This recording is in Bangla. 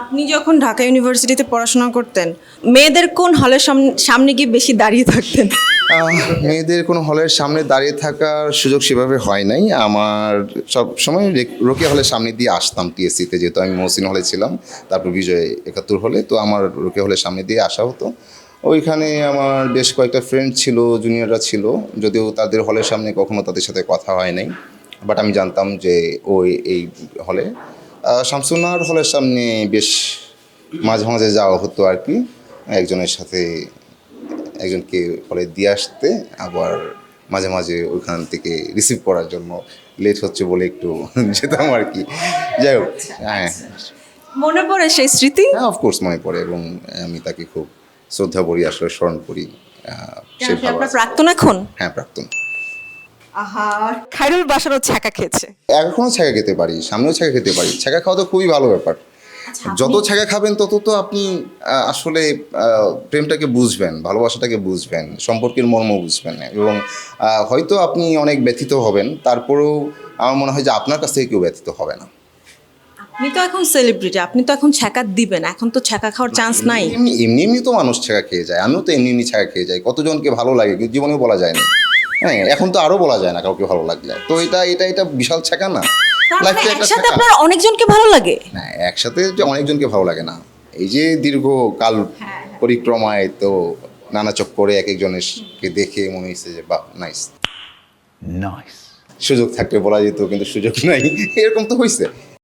আপনি যখন ঢাকা ইউনিভার্সিটিতে পড়াশোনা করতেন, মেয়েদের কোন হলের সামনে গিয়ে বেশি দাঁড়িয়ে থাকতেন? মেয়েদের কোনো হলের সামনে দাঁড়িয়ে থাকার সুযোগ সেভাবে হয় নাই। আমার সব সময় রোকেয়া হলের সামনে দিয়ে আসতাম টিএসসিতে, যেহেতু আমি মহসিন হলে ছিলাম, তারপর বিজয় একাত্তর হলে, তো আমার রোকেয়া হলের সামনে দিয়ে আসা হতো। ওইখানে আমার বেশ কয়েকটা ফ্রেন্ড ছিল জুনিয়ররা ছিল, যদিও তাদের হলের সামনে কখনো তাদের সাথে কথা হয় নাই। বাট আমি জানতাম যে ওই, এই হলে শামসুনার হলের সামনে বেশ মাঝে মাঝে যাওয়া হতো আর কি। একজনের সাথে একজনকে ফলে দিয়ে আসতে আবার মাঝে মাঝে ওইখান থেকে রিসিভ করার জন্য লেট হচ্ছে বলে একটু যেতাম আর কি। যাই হোক হ্যাঁ। মনে পড়ে সেই স্মৃতি? হ্যাঁ অফকোর্স মনে পড়ে এবং আমি তাকে খুব শ্রদ্ধা করি আসলে স্মরণ করি প্রাক্তন এখন? হ্যাঁ প্রাক্তন। আহা খাইরুল বাসারও ছ্যাঁকা খেয়েছে। এখনও ছ্যাঁকা খেতে পারি সামনেও ছ্যাঁকা খেতে পারি। ছ্যাঁকা খাওয়া তো খুবই ভালো ব্যাপার। যত ছ্যাঁকা খাবেন তত তো আপনি আসলে প্রেমটাকে বুঝবেন ভালোবাসাটাকে বুঝবেন সম্পর্কের মর্ম বুঝবেন। এবং হয়তো আপনি অনেক ব্যথিত হবেন তারপরেও আমার মনে হয় যে আপনার কাছ থেকে কেউ ব্যথিত হবে না। আপনি তো এখন সেলিব্রিটি আপনি তো এখন ছ্যাঁকা দিবেন এখন তো ছ্যাঁকা খাওয়ার চান্স নাই। এমনি এমনি তো মানুষ ছ্যাঁকা খেয়ে যায় আমিও তো এমনি এমনি ছ্যাঁকা খেয়ে যাই কতজনকে ভালো লাগে জীবনেও বলা যায় না। হ্যাঁ এখন তো আরও বলা যায় না কাউকে ভালো লাগলে। তো এটা এটা এটা বিশাল ছ্যাঁকা না। একটা একসাথে। আপনার অনেকজনকে ভালো লাগে? না একসাথে যে অনেকজনকে ভালো লাগে না। এই যে দীর্ঘ কাল পরিক্রমায় তো নানা চক্করে এক একজনের কে দেখে মনে হয়েছে যে বাহ নাইস Nice. সুযোগ থাকলে বলা যেত কিন্তু সুযোগ নাই। এরকম তো হয়েছে